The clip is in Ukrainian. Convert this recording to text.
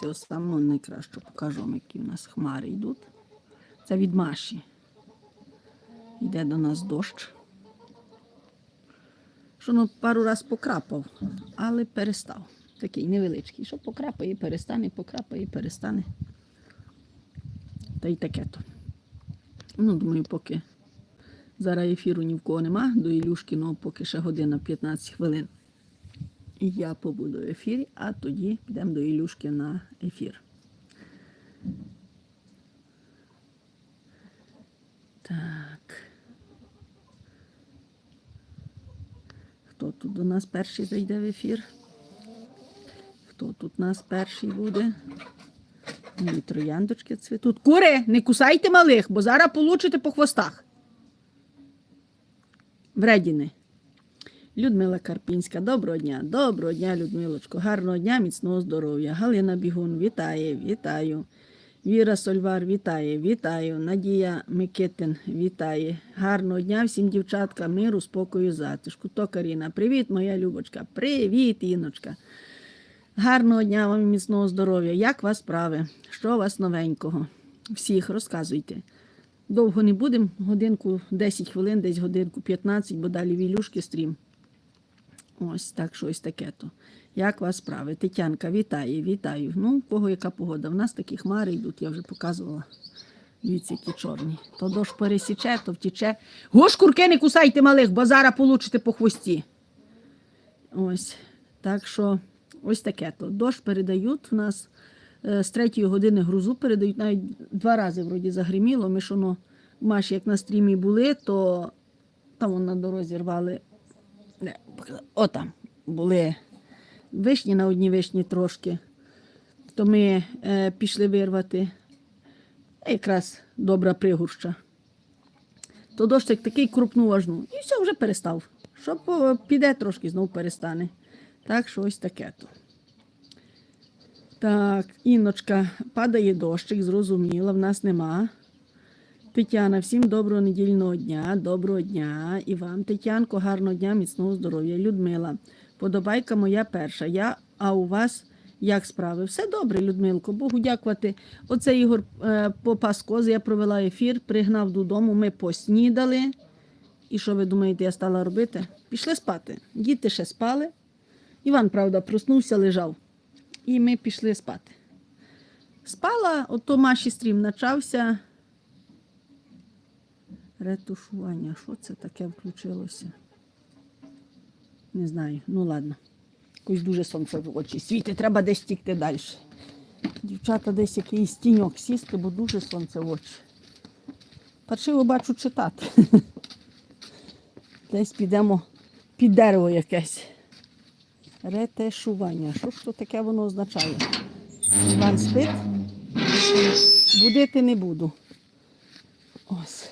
Це саме найкраще покажу вам, які в нас хмари йдуть. Це від Маші. Йде до нас дощ. Що ну, пару раз покрапав, але перестав. Такий невеличкий. Що покрапає, перестане, покрапає, перестане. Та й таке то. Ну, думаю, поки зараз ефіру ні в кого нема, до Ілюшкіного поки ще година 15 хвилин. І я побуду в ефірі, а тоді підемо до Ілюшки на ефір. Так. Хто тут до нас перший зайде в ефір? Хто тут у нас перший буде? Мої трояндочки цвітуть. Кури, не кусайте малих, бо зараз получите по хвостах. Вредіни. Людмила Карпінська, доброго дня, доброго дня, Людмилочко, гарного дня, міцного здоров'я. Галина Бігун, вітає, вітаю. Віра Сольвар, вітає, вітаю. Надія Микитин, вітає. Гарного дня всім дівчаткам, миру, спокою, затишку. То Каріна, привіт, моя Любочка. Привіт, Іночка. Гарного дня вам міцного здоров'я. Як вас справи? Що у вас новенького? Всіх розказуйте. Довго не будемо, годинку 10 хвилин, десь годинку 15, бо далі вілюшки стрім. Ось так щось таке то. Як вас справи? Тетянка, вітаю, вітаю. Ну, у кого яка погода? В нас такі хмари йдуть, я вже показувала. Дивіться, які чорні. То дощ пересіче, то втіче. Гош, курки, не кусайте малих, бо зараз получите по хвості. Ось. Так що, ось таке то. Дощ передають. У нас е, з третьої години грузу передають. Навіть два рази вроді загриміло. Ми ж воно, Маші, як на стрімі були, то там на дорозі рвали. Не, показала. О, там були вишні на одній вишні трошки. То ми е, пішли вирвати. Якраз добра пригорща. То дощик такий крупну важну. І все вже перестав. Що піде трошки, знову перестане. Так, що ось таке то. Так, Інночка, падає дощик, зрозуміла, в нас нема. Тетяна, всім доброго недільного дня, доброго дня. І вам, Тетянко, гарного дня, міцного здоров'я. Людмила, подобайка моя перша. Я, а у вас як справи? Все добре, Людмилко, Богу дякувати. Оце Ігор е, попас кози, я провела ефір, пригнав додому, ми поснідали. І що ви думаєте, я стала робити? Пішли спати. Діти ще спали. Іван, правда, проснувся, лежав. І ми пішли спати. Спала, ото Маші стрім почався. Ретушування. Що це таке включилося? Не знаю. Ну ладно. Якось дуже сонце в очі. Світи, треба десь тікти далі. Дівчата десь якийсь тіньок сісти, бо дуже сонце в очі. Паршиво бачу читати. Десь підемо під дерево якесь. Ретешування. Що ж то таке воно означає? Іван спить. Будити не буду. Ось.